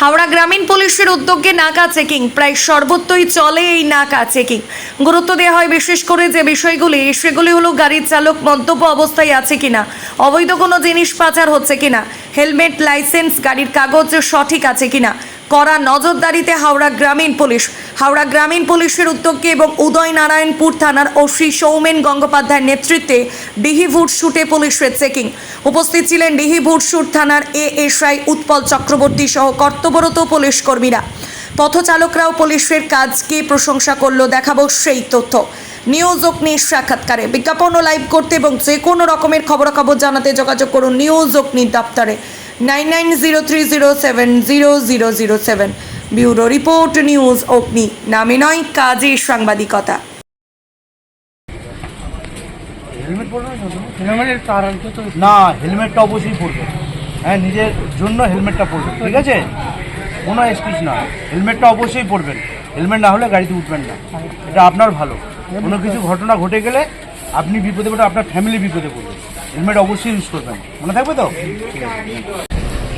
হাওড়া গ্রামীণ পুলিশের উদ্যোগে নাকা চেকিং। প্রায় সর্বত্রই চলে এই নাকা চেকিং। গুরুত্ব দেওয়া হয় বিশেষ করে যে বিষয়গুলি, সেগুলি হলো গাড়ির চালক মন্তব্য অবস্থায় আছে কিনা, অবৈধ কোনো জিনিস পাচার হচ্ছে কিনা, হেলমেট, লাইসেন্স, গাড়ির কাগজ সঠিক আছে কিনা করা নজরদারিতে হাওড়া গ্রামীণ পুলিশ। হাওড়া গ্রামীণ পুলিশের উদ্যোগে এবং উদয়নারায়ণপুর থানার ওসি সৌমেন গঙ্গোপাধ্যায়ের নেতৃত্বে ডিহিভুট শুটে পুলিশের চেকিং। উপস্থিত ছিলেন ডিহিভুট শুট থানার এএসআই উৎপল চক্রবর্তী সহ কর্তব্যরত পুলিশ কর্মীরা। পথচালকরাও পুলিশের কাজকে প্রশংসা করল। দেখাবো সেই তথ্য। নিউজ অগ্নির সাক্ষাৎকারে। বিজ্ঞাপন ও লাইভ করতে এবং যে কোনো রকমের খবরাখবর জানাতে যোগাযোগ করুন নিউজ অগ্নির দপ্তরে। Nine nine zero three zero seven zero zero zero seven. Bureau report news Agni. নামে নয়, কাজে সাংবাদিকতা। না হেলমেটটা অবশ্যই পরবে। হ্যাঁ নিজের জন্য হেলমেটটা পরবে, ঠিক আছে? কোনো এক্সকিউজ না হেলমেটটা অবশ্যই পরবেন। হেলমেট না হলে গাড়িতে উঠবেন না। এটা আপনার ভালো। কোনো কিছু ঘটনা ঘটে গেলে আপনি বিপদে পড়ে আপনার ফ্যামিলি বিপদে পড়বে। হেলমেট অবশ্যই ইউজ করবেন। মনে থাকবে তো?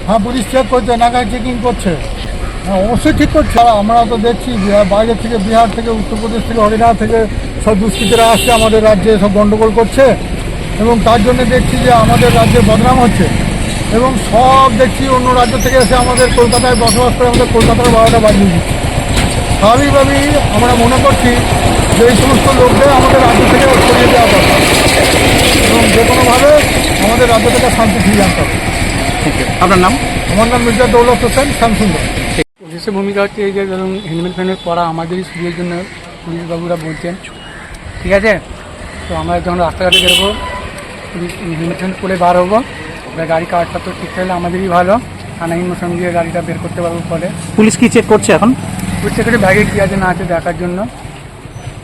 হ্যাঁ পুলিশ চেক করছে, নাগায় চেকিং করছে। হ্যাঁ অবশ্যই ঠিক করছে। আমরা তো দেখছি বাইরে থেকে, বিহার থেকে, উত্তরপ্রদেশ থেকে, হরিয়ানা থেকে সব দুষ্কৃতীরা আসছে, আমাদের রাজ্যে সব গণ্ডগোল করছে। এবং তার জন্য দেখছি যে আমাদের রাজ্যে বদনাম হচ্ছে। এবং সব দেখছি অন্য রাজ্য থেকে এসে আমাদের কলকাতায় বসবাস করে, আমাদের কলকাতার বারোটা বাজিয়ে দিচ্ছে। স্বাভাবিকভাবেই আমরা মনে করছি যে এই সমস্ত লোকদের আমাদের রাজ্য থেকে সরিয়ে দেওয়া দরকার। এবং যে কোনোভাবে আমাদের রাজ্য থেকে শান্তি ফিরিয়ে আনতে হবে। আপনার নাম? আমার নাম মির্জা দৌলত হোসেন শ্যামসুন্দর পুলিশের ভূমিকা হচ্ছে এই যে ধরুন হেলমেট ফেলমেট পরা আমাদেরই সুবিধার জন্য পুলিশ বাবুরা বলছেন। ঠিক আছে? তো আমরা যখন রাস্তাঘাটে বেরোবো পুলিশ হেলমেট ফেলমেট পরে বার হব এবার গাড়ি কার্ডটা তো ঠিক থাকলে আমাদেরই ভালো। আনাইন মোশন দিয়ে গাড়িটা বের করতে পারব পরে। পুলিশ কি চেক করছে এখন? পুলিশ সেক্রেটারি ব্যাগে কী আছে না আছে দেখার জন্য।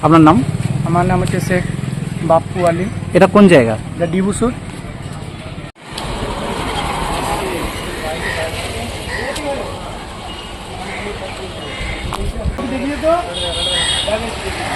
আপনার নাম? আমার নাম হচ্ছে শেখ বাপ্পু আলী। এটা কোন জায়গা? যা ডিবুসুর। ಇದು